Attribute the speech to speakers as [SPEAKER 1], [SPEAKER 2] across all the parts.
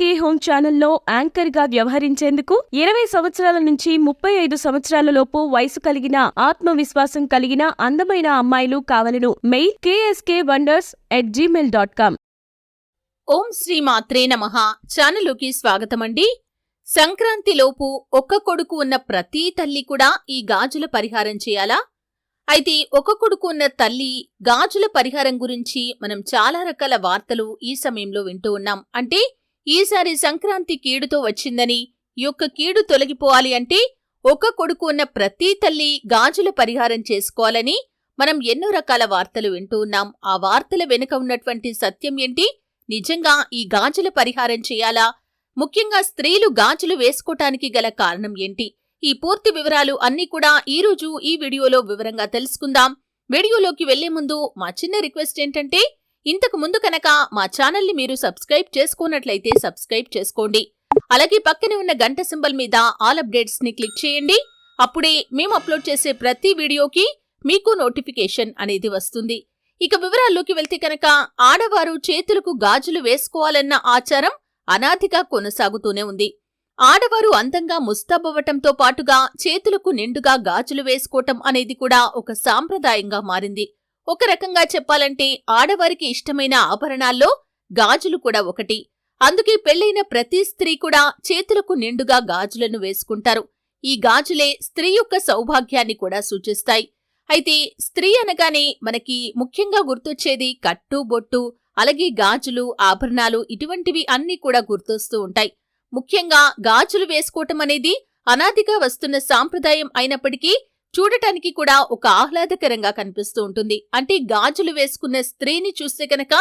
[SPEAKER 1] KSK home ఛానల్లో యాంకర్గా వ్యవహరించేందుకు ఇరవై సంవత్సరాల నుంచి ముప్పై ఐదు సంవత్సరాలలోపు వయసు కలిగిన ఆత్మవిశ్వాసం కలిగిన అందమైన అమ్మాయిలు కావలను mail KSK wonders at Gmail dot com
[SPEAKER 2] Om Shri మాత్రే నమః. ఛానలుకి స్వాగతమండి. సంక్రాంతిలోపు ఒక్క కొడుకు ఉన్న ప్రతి తల్లి కూడా ఈ గాజుల పరిహారం చేయాలా? అయితే ఒక కొడుకు ఉన్న తల్లి గాజుల పరిహారం గురించి మనం చాలా రకాల వార్తలు ఈ సమయంలో వింటూ ఉన్నాం. అంటే ఈసారి సంక్రాంతి కీడుతో వచ్చిందని యొక్క కీడు తొలగిపోవాలి అంటే ఒక కొడుకు ఉన్న ప్రతి తల్లి గాజుల పరిహారం చేసుకోవాలని మనం ఎన్నో రకాల వార్తలు వింటూ ఉన్నాం. ఆ వార్తల వెనుక ఉన్నటువంటి సత్యం ఏంటి? నిజంగా ఈ గాజుల పరిహారం చేయాలా? ముఖ్యంగా స్త్రీలు గాజులు వేసుకోటానికి గల కారణం ఏంటి? ఈ పూర్తి వివరాలు అన్నీ కూడా ఈ రోజు ఈ వీడియోలో వివరంగా తెలుసుకుందాం. వీడియోలోకి వెళ్ళే ముందు మా చిన్న రిక్వెస్ట్ ఏంటంటే ఇంతకు ముందు కనుక మా ఛానల్ని మీరు సబ్స్క్రైబ్ చేసుకున్నట్లయితే సబ్స్క్రైబ్ చేసుకోండి. అలాగే పక్కనే ఉన్న గంట సింబల్ మీద ఆల్ అప్డేట్స్ని క్లిక్ చేయండి. అప్పుడే మేము అప్లోడ్ చేసే ప్రతి వీడియోకి మీకు నోటిఫికేషన్ అనేది వస్తుంది. ఇక వివరాల్లోకి వెళ్తే కనుక ఆడవారు చేతులకు గాజులు వేసుకోవాలన్న ఆచారం అనాదిగా కొనసాగుతూనే ఉంది. ఆడవారు అందంగా ముస్తాబవ్వటంతో పాటుగా చేతులకు నిండుగా గాజులు వేసుకోవటం అనేది కూడా ఒక సాంప్రదాయంగా మారింది. ఒక రకంగా చెప్పాలంటే ఆడవారికి ఇష్టమైన ఆభరణాల్లో గాజులు కూడా ఒకటి. అందుకే పెళ్ళైన ప్రతి స్త్రీ కూడా చేతులకు నిండుగా గాజులను వేసుకుంటారు. ఈ గాజులే స్త్రీ యొక్క సౌభాగ్యాన్ని కూడా సూచిస్తాయి. అయితే స్త్రీ అనగానే మనకి ముఖ్యంగా గుర్తొచ్చేది కట్టు బొట్టు అలాగే గాజులు ఆభరణాలు ఇటువంటివి అన్నీ కూడా గుర్తొస్తూ ఉంటాయి. ముఖ్యంగా గాజులు వేసుకోవటం అనేది అనాదిగా వస్తున్న సాంప్రదాయం అయినప్పటికీ చూడటానికి కూడా ఒక ఆహ్లాదకరంగా కనిపిస్తూ ఉంటుంది. అంటే గాజులు వేసుకున్న స్త్రీని చూస్తే కనుక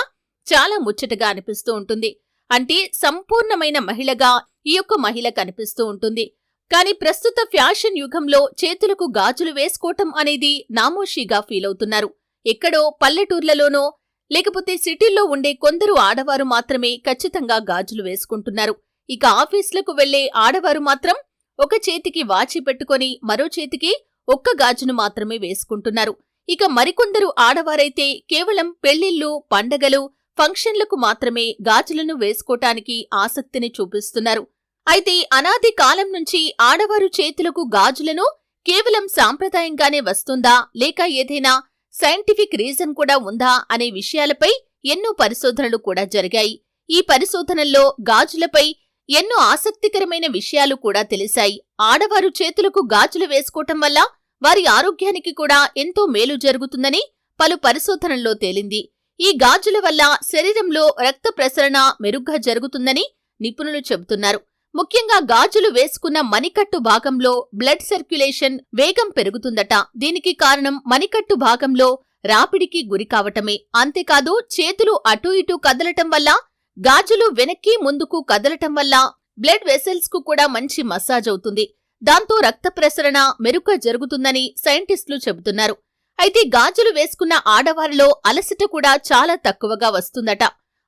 [SPEAKER 2] చాలా ముచ్చటగా అనిపిస్తూ ఉంటుంది. అంటే సంపూర్ణమైన మహిళగా ఈ యొక్క మహిళ కనిపిస్తూ ఉంటుంది. కానీ ప్రస్తుత ఫ్యాషన్ యుగంలో చేతులకు గాజులు వేసుకోవటం అనేది నామోషీగా ఫీలవుతున్నారు ఎక్కడో పల్లెటూర్లలోనో లేకపోతే సిటీల్లో ఉండే కొందరు ఆడవారు మాత్రమే ఖచ్చితంగా గాజులు వేసుకుంటున్నారు. ఇక ఆఫీసులకు వెళ్ళే ఆడవారు మాత్రం ఒక చేతికి వాచి పెట్టుకొని మరో చేతికి ఒక్క గాజును మాత్రమే వేసుకుంటున్నారు. ఇక మరికొందరు ఆడవారైతే కేవలం పెళ్ళిళ్ళు పండగలు ఫంక్షన్లకు మాత్రమే గాజులను వేసుకోటానికి ఆసక్తిని చూపిస్తున్నారు. అయితే అనాది కాలం నుంచి ఆడవారు చేతులకు గాజులను కేవలం సాంప్రదాయంగానే వస్తుందా లేక ఏదైనా సైంటిఫిక్ రీజన్ కూడా ఉందా అనే విషయాలపై ఎన్నో పరిశోధనలు కూడా జరిగాయి. ఈ పరిశోధనల్లో గాజులపై ఎన్నో ఆసక్తికరమైన విషయాలు కూడా తెలిసాయి ఆడవారు చేతులకు గాజులు వేసుకోవటం వల్ల వారి ఆరోగ్యానికి కూడా ఎంతో మేలు జరుగుతుందని పలు పరిశోధనల్లో తేలింది. ఈ గాజుల వల్ల శరీరంలో రక్త ప్రసరణ మెరుగ్గా జరుగుతుందని నిపుణులు చెబుతున్నారు. ముఖ్యంగా గాజులు వేసుకున్న మణికట్టు భాగంలో బ్లడ్ సర్క్యులేషన్ వేగం పెరుగుతుందట. దీనికి కారణం మణికట్టు భాగంలో రాపిడికి గురి కావటమే. అంతేకాదు చేతులు అటూ ఇటూ కదలటం వల్ల గాజులు వెనక్కి ముందుకు కదలటం వల్ల బ్లడ్ వెసల్స్కు కూడా మంచి మసాజ్ అవుతుంది. దాంతో రక్త ప్రసరణ మెరుగ్గా జరుగుతుందని సైంటిస్టులు చెబుతున్నారు. అయితే గాజులు వేసుకున్న ఆడవారిలో అలసట కూడా చాలా తక్కువగా వస్తుందట.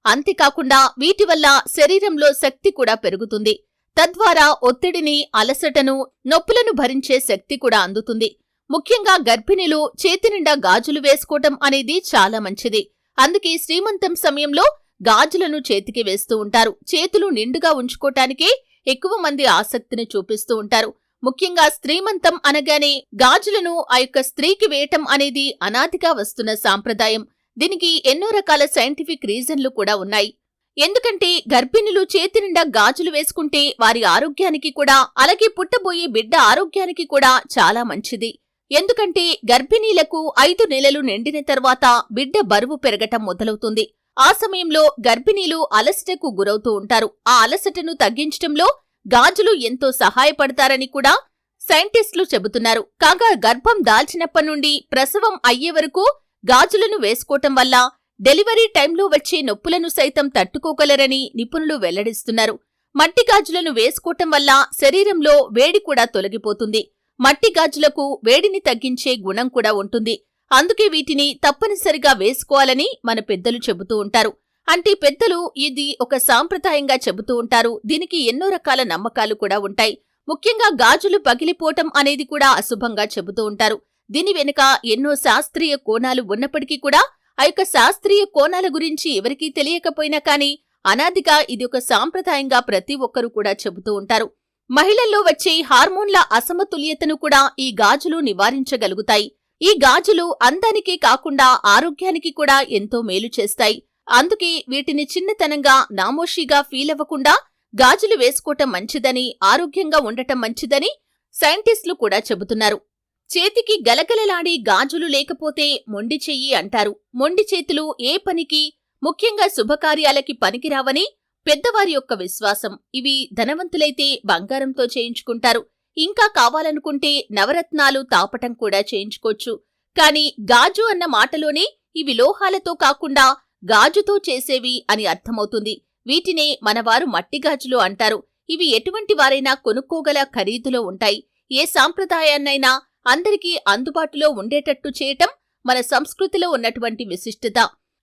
[SPEAKER 2] అంతేకాకుండా వీటి వల్ల శరీరంలో శక్తి కూడా పెరుగుతుంది. తద్వారా ఒత్తిడిని అలసటను నొప్పులను భరించే శక్తి కూడా అందుతుంది. ముఖ్యంగా గర్భిణీలు చేతినిండా గాజులు వేసుకోవటం అనేది చాలా మంచిది. అందుకే శ్రీమంతం సమయంలో గాజులను చేతికి వేస్తూ ఉంటారు. చేతులు నిండుగా ఉంచుకోటానికే ఎక్కువ మంది ఆసక్తిని చూపిస్తూ ఉంటారు. ముఖ్యంగా స్త్రీమంతం అనగానే గాజులను ఆ యొక్క స్త్రీకి వేయటం అనేది అనాదిగా వస్తున్న సాంప్రదాయం. దీనికి ఎన్నో రకాల సైంటిఫిక్ రీజన్లు కూడా ఉన్నాయి. ఎందుకంటే గర్భిణులు చేతి నిండా గాజులు వేసుకుంటే వారి ఆరోగ్యానికి కూడా అలాగే పుట్టబోయే బిడ్డ ఆరోగ్యానికి కూడా చాలా మంచిది. ఎందుకంటే గర్భిణీలకు ఐదు నెలలు నిండిన తర్వాత బిడ్డ బరువు పెరగటం మొదలవుతుంది. ఆ సమయంలో గర్భిణీలు అలసటకు గురవుతూ ఉంటారు. ఆ అలసటను తగ్గించటంలో గాజులు ఎంతో సహాయపడతారని కూడా సైంటిస్టులు చెబుతున్నారు. కాగా గర్భం దాల్చినప్పటి నుండి ప్రసవం అయ్యే వరకు గాజులను వేసుకోవటం వల్ల డెలివరీ టైంలో వచ్చే నొప్పులను సైతం తట్టుకోగలరని నిపుణులు వెల్లడిస్తున్నారు. మట్టి గాజులను వేసుకోవటం వల్ల శరీరంలో వేడి కూడా తొలగిపోతుంది. మట్టి గాజులకు వేడిని తగ్గించే గుణం కూడా ఉంటుంది. అందుకే వీటిని తప్పనిసరిగా వేసుకోవాలని మన పెద్దలు చెబుతూ ఉంటారు. అంటే పెద్దలు ఇది ఒక సాంప్రదాయంగా చెబుతూ ఉంటారు. దీనికి ఎన్నో రకాల నమ్మకాలు కూడా ఉంటాయి. ముఖ్యంగా గాజులు పగిలిపోవటం అనేది కూడా అశుభంగా చెబుతూ ఉంటారు. దీని వెనుక ఎన్నో శాస్త్రీయ కోణాలు ఉన్నప్పటికీ కూడా ఆ యొక్క శాస్త్రీయ కోణాల గురించి ఎవరికీ తెలియకపోయినా కానీ అనాదిగా ఇది ఒక సాంప్రదాయంగా ప్రతి ఒక్కరూ కూడా చెబుతూ ఉంటారు. మహిళల్లో వచ్చే హార్మోన్ల అసమతుల్యతను కూడా ఈ గాజులు నివారించగలుగుతాయి. ఈ గాజులు అందానికి కాకుండా ఆరోగ్యానికి కూడా ఎంతో మేలు చేస్తాయి. అందుకే వీటిని చిన్నతనంగా నామోషీగా ఫీల్ అవ్వకుండా గాజులు వేసుకోవటం మంచిదని ఆరోగ్యంగా ఉండటం మంచిదని సైంటిస్టులు కూడా చెబుతున్నారు. చేతికి గలగలలాడే గాజులు లేకపోతే మొండి చెయ్యి అంటారు. మొండి చేతులు ఏ పనికి ముఖ్యంగా శుభకార్యాలకి పనికిరావని పెద్దవారి యొక్క విశ్వాసం. ఇవి ధనవంతులైతే బంగారంతో చేయించుకుంటారు. ఇంకా కావాలనుకుంటే నవరత్నాలు తాపటం కూడా చేయించుకోవచ్చు. కాని గాజు అన్న మాటలోనే ఇవి లోహాలతో కాకుండా గాజుతో చేసేవి అని అర్థమవుతుంది. వీటినే మనవారు మట్టి గాజులు అంటారు. ఇవి ఎటువంటి వారైనా కొనుక్కోగల ఖరీదులో ఉంటాయి. ఏ సాంప్రదాయాన్నైనా అందరికీ అందుబాటులో ఉండేటట్టు చేయటం మన సంస్కృతిలో ఉన్నటువంటి విశిష్టత.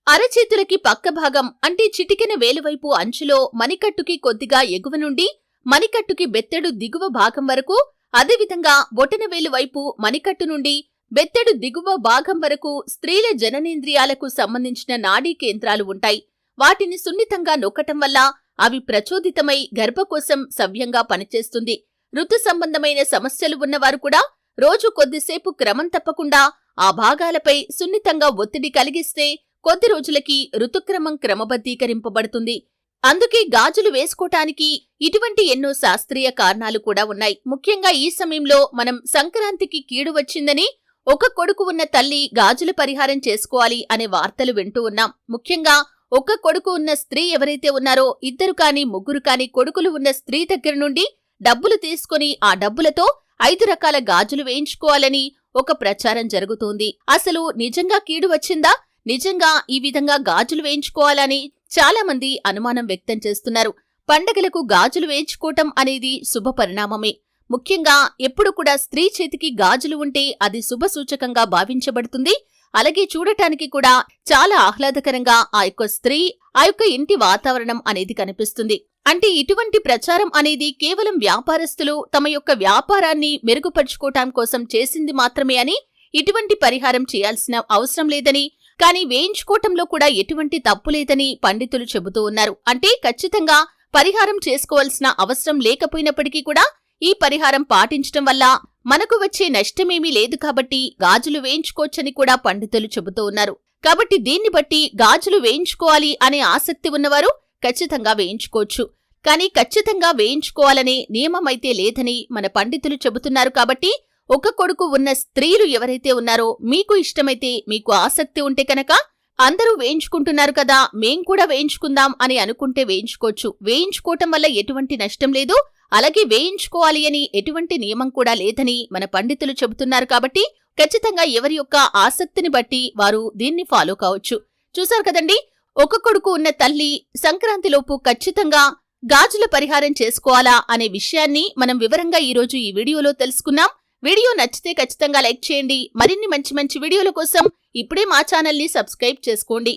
[SPEAKER 2] అరచేతులకి పక్క భాగం అంటే చిటికెన వేలువైపు అంచులో మణికట్టుకి కొద్దిగా ఎగువ నుండి మణికట్టుకి బెత్తెడు దిగువ భాగం వరకు అదేవిధంగా బొటనవేలు వైపు మణికట్టు నుండి బెత్తెడు దిగువ భాగం వరకు స్త్రీల జననేంద్రియాలకు సంబంధించిన నాడీ కేంద్రాలు ఉంటాయి. వాటిని సున్నితంగా నొక్కటం వల్ల అవి ప్రచోదితమై గర్భకోశం సవ్యంగా పనిచేస్తుంది. ఋతు సంబంధమైన సమస్యలు ఉన్నవారు కూడా రోజు కొద్దిసేపు క్రమం తప్పకుండా ఆ భాగాలపై సున్నితంగా ఒత్తిడి కలిగిస్తే కొద్ది రోజులకి ఋతుక్రమం క్రమబద్ధీకరింపబడుతుంది. అందుకే గాజులు వేసుకోటానికి ఇటువంటి ఎన్నో శాస్త్రీయ కారణాలు కూడా ఉన్నాయి. ముఖ్యంగా ఈ సమయంలో మనం సంక్రాంతికి కీడు వచ్చిందని ఒక కొడుకు ఉన్న తల్లి గాజుల పరిహారం చేసుకోవాలి అనే వార్తలు వింటూ ఉన్నాం. ముఖ్యంగా ఒక కొడుకు ఉన్న స్త్రీ ఎవరైతే ఉన్నారో ఇద్దరు కాని ముగ్గురు కాని కొడుకులు ఉన్న స్త్రీ దగ్గర నుండి డబ్బులు తీసుకుని ఆ డబ్బులతో ఐదు రకాల గాజులు వేయించుకోవాలని ఒక ప్రచారం జరుగుతోంది. అసలు నిజంగా కీడు వచ్చిందా? నిజంగా ఈ విధంగా గాజులు వేయించుకోవాలని చాలా మంది అనుమానం వ్యక్తం చేస్తున్నారు. పండగలకు గాజులు వేయించుకోవటం అనేది శుభ పరిణామమే. ముఖ్యంగా ఎప్పుడు కూడా స్త్రీ చేతికి గాజులు ఉంటే అది శుభ సూచకంగా భావించబడుతుంది. అలాగే చూడటానికి కూడా చాలా ఆహ్లాదకరంగా ఆ యొక్క స్త్రీ ఆ యొక్క ఇంటి వాతావరణం అనేది కనిపిస్తుంది. అంటే ఇటువంటి ప్రచారం అనేది కేవలం వ్యాపారస్తులు తమ యొక్క వ్యాపారాన్ని మెరుగుపరుచుకోవటం కోసం చేసింది మాత్రమే అని ఇటువంటి పరిహారం చేయాల్సిన అవసరం లేదని కానీ వేయించుకోవటంలో కూడా ఎటువంటి తప్పు లేదని పండితులు చెబుతూ ఉన్నారు. అంటే ఖచ్చితంగా పరిహారం చేసుకోవాల్సిన అవసరం లేకపోయినప్పటికీ కూడా ఈ పరిహారం పాటించటం వల్ల మనకు వచ్చే నష్టమేమీ లేదు కాబట్టి గాజులు వేయించుకోవచ్చని కూడా పండితులు చెబుతూ ఉన్నారు. కాబట్టి దీన్ని బట్టి గాజులు వేయించుకోవాలి అనే ఆసక్తి ఉన్నవారు ఖచ్చితంగా వేయించుకోవచ్చు. కానీ ఖచ్చితంగా వేయించుకోవాలనే నియమం అయితే లేదని మన పండితులు చెబుతున్నారు కాబట్టి ఒక కొడుకు ఉన్న స్త్రీలు ఎవరైతే ఉన్నారో మీకు ఇష్టమైతే మీకు ఆసక్తి ఉంటే కనుక అందరూ వేయించుకుంటున్నారు కదా మేం కూడా వేయించుకుందాం అని అనుకుంటే వేయించుకోవచ్చు. వేయించుకోవటం వల్ల ఎటువంటి నష్టం లేదు. అలాగే వేయించుకోవాలి అని ఎటువంటి నియమం కూడా లేదని మన పండితులు చెబుతున్నారు కాబట్టి ఖచ్చితంగా ఎవరి యొక్క ఆసక్తిని బట్టి వారు దీన్ని ఫాలో కావచ్చు. చూశారు కదండి? ఒక కొడుకు ఉన్న తల్లి సంక్రాంతిలోపు ఖచ్చితంగా గాజుల పరిహారం చేసుకోవాలా అనే విషయాన్ని మనం వివరంగా ఈరోజు ఈ వీడియోలో తెలుసుకున్నాం. వీడియో నచ్చితే ఖచ్చితంగా లైక్ చేయండి. మరిన్ని మంచి మంచి వీడియోల కోసం ఇప్పుడే మా ఛానల్ని సబ్స్క్రైబ్ చేసుకోండి.